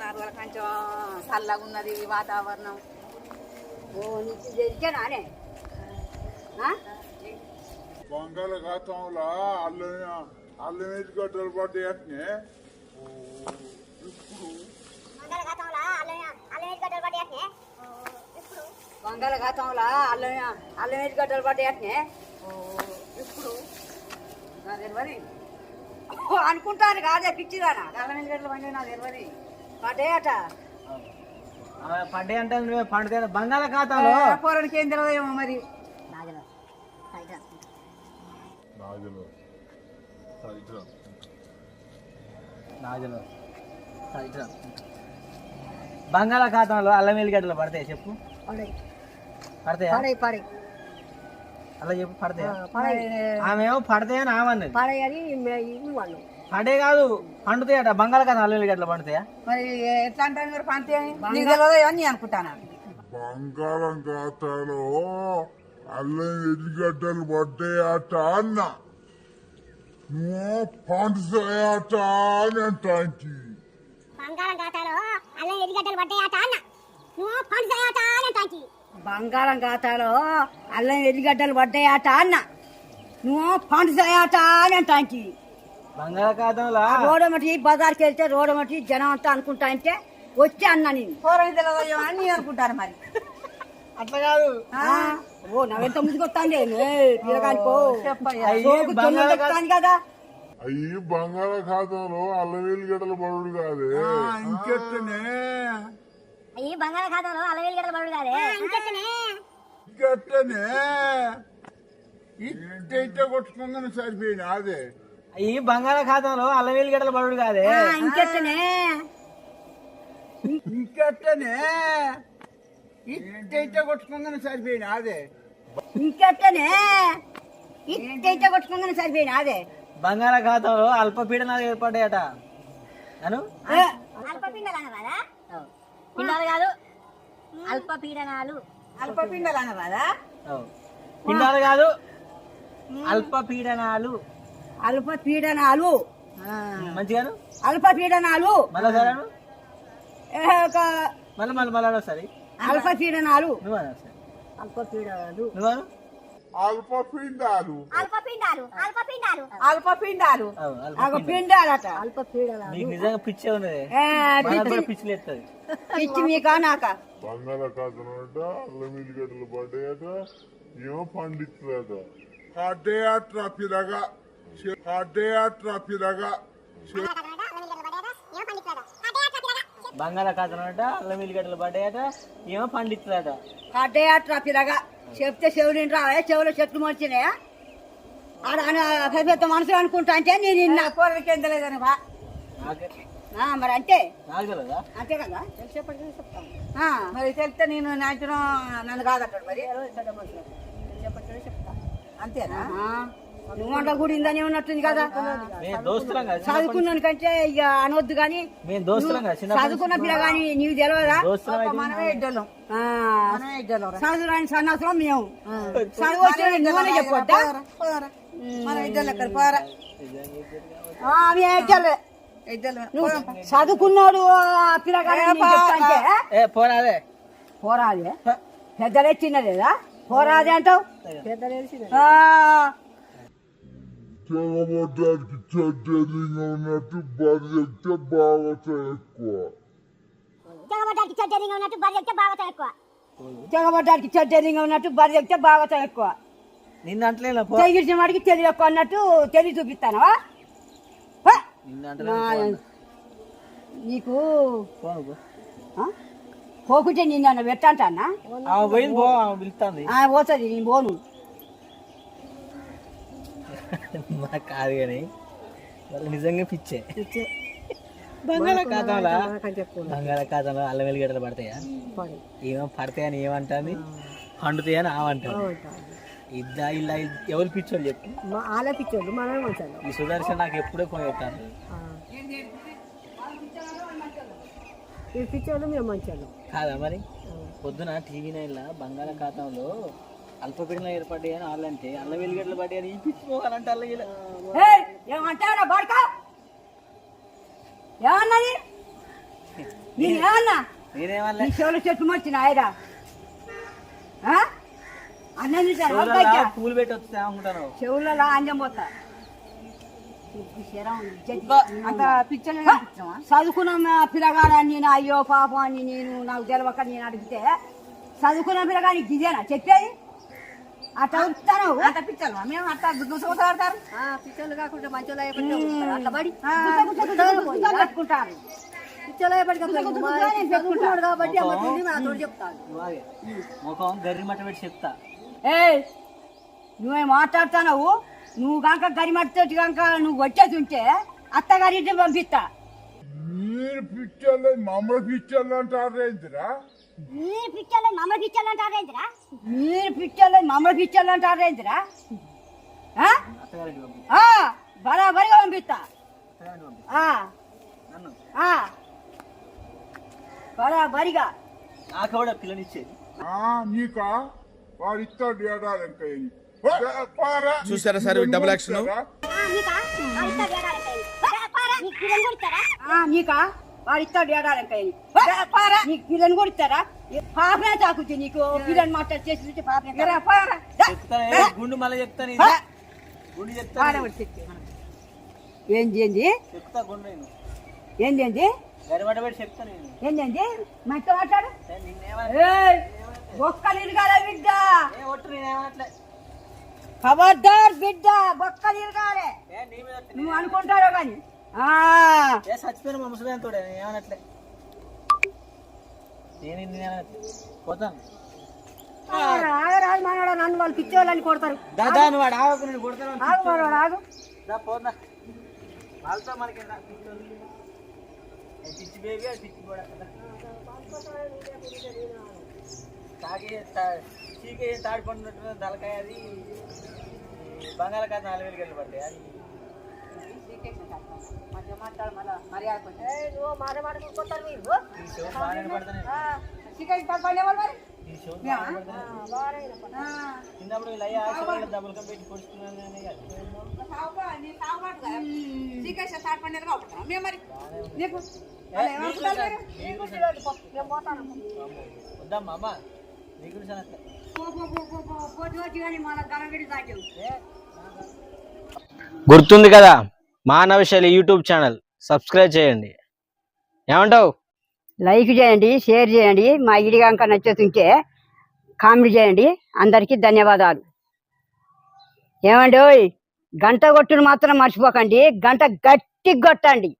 నాలుగు రోజుల కొంచెం చల్లగా ఉన్నది వాతావరణం. ఓ తెలిసేనా అనే? బంగాళాఖాతంలో అల్లం అల్లం వేసి గడ్డలు పడ్డాయి అట్నే? బంగాళాఖాతంలో అల్లం అల్లం వేసి గడ్డలు పడ్డాయి అట్నే? ఇప్పుడు? నా తెలియదు. అనుకుంటాను కాదే పిచ్చిదానా? అల్లం వేసి గడ్డలు పడ్డాయి నా తెలియదు. పడ్డాయట పడ్డే అంటే నువ్వే పండుతే బంగాళాఖాతంలో పోరానికి ఏం తెలియదేమో మరి. బంగాళాఖాతంలో అల్లం వెల్లిగడ్డలు పడతాయి చెప్పు? పడతాయా? పడే పడే అలా చెప్పు పడతాయా? పడే ఆమె ఏమో పడతాయని ఆమె అన్నది. పడే అని పడే కాదు పండుతాయట బంగాళాఖాతం అల్లం వెల్లిగడ్డలు పండుతాయా? మరి ఎట్లా అంటారు మీరు తెలియదేమో అని? అనుకుంటాను? బంగాళాఖాతాలో అల్లం ఎల్లిగడ్డలు పడ్డాయట అన్న. నువ్వు పండుతాయట అని అంటాంటి బంగాళాఖాతాలో అల్లం ఎల్లిగడ్డలు పడ్డాయట అన్న. నువ్వు పండుతాయట అని అంటాంటి బంగాళం ఖాతాలో అల్లం ఎల్లిగడ్డలు పడ్డాయట అన్న. నువ్వు పండుతాయట అని అంటాంటి బంగాళాఖాతంలో? రోడమటి బజార్కి వెళ్తే రోడమటి జనం అంతా అనుకుంటా అంటే వచ్చి అన్నా నేను. పోరానికి తెలియదేమో అని నేను అనుకుంటాను మరి. అట్లా కాదు. ఆ, ఓ నవ్వెంత ముందుకొస్తాండి పిల్లగానికో అయ్యి కదా. అయ్యి బంగాళాఖాతంలో అల్లం ఎల్లిగడ్డలు పడుడు కాదే. ఇంకెట్టనే ఈ బంగాళాఖాతంలో అల్లం ఎల్లిగడ్డలు పడు కాదే. ఇంకెట్టనే ఇంకెట్టనే ఇంట కొట్టుకుందని సరిపోయింది. అదే. ఈ బంగాళాఖాతంలో అల్లం వెల్లిగడ్డలు పడుడు కాదే? ఇంకెట్టనే ఇంకెట్టనే ఇంట కొట్టుకుందని సరిపోయింది అదే ఇంకెట్టనే ఇట్టయితే కొట్టుకోగానే సరిపోయినా అదే బంగాళాఖాతంలో అల్పపీడనాలు ఏర్పడ్డాయట. అను? పిండాలు కాదు అల్పపీడనాలు. అల్పపిండలు అనరాదా. పిండాలు కాదు అల్పపీడనాలు. అల్ప పీడనాలు. మంచిగాను? అల్ప పీడనాలు. మళ్ళా మళ్ళీ మళ్ళీ అల్ప పీడనాలు. అల్ప పీడనాలు. అల్పపిండాలు నీకు నిజంగా పిచ్చే ఉన్నది. లేస్తుంది మీకా నాకా? బంగాళాఖాతం అంట అల్లం ఎల్లిగడ్డలు పడ్డాయట ఏమో పండితులట పడ్డాయట్రా పిల్లగా పడ్డాయట్రా పిల్లగా బంగాళాఖాతం అంట అల్లం వెల్లిగడ్డలు పడ్డాయట ఏమో చెప్తే చెవులు రావే చెవులు చెట్లు మొలిచినాయా? ఆడ పెద్ద పెద్ద మనుషులు అనుకుంటా అంటే నేను తెలియదని బా ఆ, మరి అంటే అంతే కదా? చెప్తాను. మరి తెలిస్తే నేను నాచడం నన్ను కాదంటాడు మరి. అంతేనా? ఆ, నువ్వంట కూడిందని ఉన్నట్టుంది కదా. మేము దోస్తులం కదా. చదువుకున్నాను కంటే ఇక అనవద్దు కానీ. చదువుకున్న పిల్ల కానీ నీకు తెలియదా మనమే ఇడ్డలం. చదువు రాని సన్నాసం మేము. చదువు వచ్చిన ఇడ్డలం నువ్వనే. చెప్పొద్దా? పోరా, పోరా. మనం అవి చదువుకున్నాడు పిల్లగాడు అంటే పోరాదే. పోరాదే? పెద్దలే చిన్నదేదా పోరాదే అంటావు? ఆ, తెగబడ్డానికి చెడ్డలింగా ఉన్నట్టు బరి చెప్తే బాగా ఎక్కువ. జగబడ్డానికి చెడ్డలింగా ఉన్నట్టు బరి చెప్తే బాగా ఎక్కువ. తెగబడ్డానికి చెడ్డలింగా ఉన్నట్టు బరి చెప్తే బాగా ఎక్కువ. నిన్న అంటలే పో. వాడికి తెలివి ఎక్కువ అన్నట్టు తెలివి చూపిస్తానవా. నిన్న నీకు. ఆ? పోకుంటే నిన్ను పెట్టంటా ఆమె పోయింది పో ఆమె పిలుస్తుంది. పోతుంది నేను పోను. నాకు కాదు కానీ వాళ్ళు నిజంగా పిచ్చే. బంగాళాఖాతంలో బంగాళాఖాతంలో అల్లం వెల్లిగడ్డలు పడతాయా? ఏమో పడతాయని ఏమంటుంది? పండుతాయని ఆమంటారు ఇద్దా ఇలా ఎవరు పిచ్చోళ్ళు చెప్పు. ఆలోపించోళ్ళు మనమే మంచాలి ఈ సుదర్శన్ నాకు ఎప్పుడో పోయి పెట్టాను పిచ్చోళ్ళు మేము మంచాలు కాదా మరి? పొద్దున టీవీ నైన్లో బంగాళాఖాతంలో అల్పపీడనం ఏర్పడ్డాయని వాళ్ళంటే అల్లం వెల్లిగడ్డలు పడ్డాయని ఈ పిచ్చి పోవాలంటే అల్ల ఇలా ఏమంటారా బాడక? ఏమన్నది? నేనేమన్నా నేనేమన్నా నీ చెవుల చెట్టు ఆయరా అన్నది పూలు పెట్టి వస్తే అనుకుంటాను. చెవులలో అంజం పోతా. చదువుకున్న పిల్లగాడని నేను అయ్యో పాపం అని నేను నాకు తెలవక నేను అడిగితే చదువుకున్న పిల్లగానికి ఇదేనా? చెప్పేది? అట్లా చెప్తాను అంత పిచ్చలు మేము అట్లా గుసగుసలాడతారు పిచ్చోళ్ళు కాకుండా మంచోళ్ళు అట్లా పడి పెట్టుకుంటాడు కాబట్టి నాతో చెప్తాను నువ్వాగే ముఖం గర్రి మట్ట పెట్టి చెప్తా. ఏయ్ నువ్వేం మాట్లాడుతున్నావు? నువ్వు కనుక గరిమట్టితోటి కనుక నువ్వు వచ్చేసి ఉంటే అత్తగారింటి పంపిస్తా. మీరు పిచ్చర్లు మమ్మల్ని పిచ్చర్లు అంటారు ఏంటిరా మీరు పిచ్చోళ్ళు మమ్మల్ని పిచ్చోళ్ళు అంటారేంటిరా మీరు పిచ్చోళ్ళు మమ్మల్ని పిచ్చోళ్ళు అంటారు ఏంటిరా ఆ? అత్తగారికి పంపి ఆ, బరాబరిగా పంపిస్తా. బరాబరిగా. నాకు కూడా పిల్లనిచ్చేది? నీకా? వాడు ఇస్తాడు ఏడాది. చూసారా సార్ డబుల్ యాక్షన్? నీకా? వాడు ఇస్తాడు ఏడాలంక నీకు పిల్లని కూడా ఇస్తారా పాపనే తాకుద్ది నీకు. పిల్లని మాట్లాడి చేసి పాపనే గుండు మళ్ళీ చెప్తాను. గుండు చెప్తాను ఏంది ఏంది? చెప్తా గుండు ఏంది ఏంది? మంచిగా మాట్లాడు. బిడ్డ. ఖబర్దార్ బిడ్డ నువ్వు అనుకుంటారో కానీ? చచ్చిపోయిన మా ముసలి తోడే ఏమనట్లే. నేను పోతాను. నన్ను వాళ్ళు కొడతారు. దాదా నువ్వు వాడు ఆగకు నేను కొడతాను ఆగు మనోడు ఆగు. దా పోదా వాళ్ళతో మనకి పిచ్చి బేబీ అది పిచ్చి కూడా తాగి తా- చీకే తాడి పండున్నట్టు తలకాయ అది. బంగాళాఖాతం నాలుగు వేలు గంటలు పడ్డాయి అది. మంచిగా మాట్లాడు మళ్ళా మర్యాద నువ్వు మాట మీరు చికెన్ ఎవరు మరి చిన్నప్పుడు డబ్బులు కంపెట్టి పొడుచుకున్నాను కాబట్టి మేము మరి నీకు వద్దమ్మా అమ్మ నీ గురించి గుర్తుంది కదా మానవశైలి యూట్యూబ్ ఛానల్. సబ్స్క్రైబ్ చేయండి. ఏమంటావు? లైక్ చేయండి షేర్ చేయండి. మా ఇడి కనుక నచ్చుతుంటే కామెంట్ చేయండి. అందరికీ ధన్యవాదాలు. ఏమండి ఓయ్ గంట కొట్టును మాత్రం మర్చిపోకండి. గంట గట్టి కొట్టండి.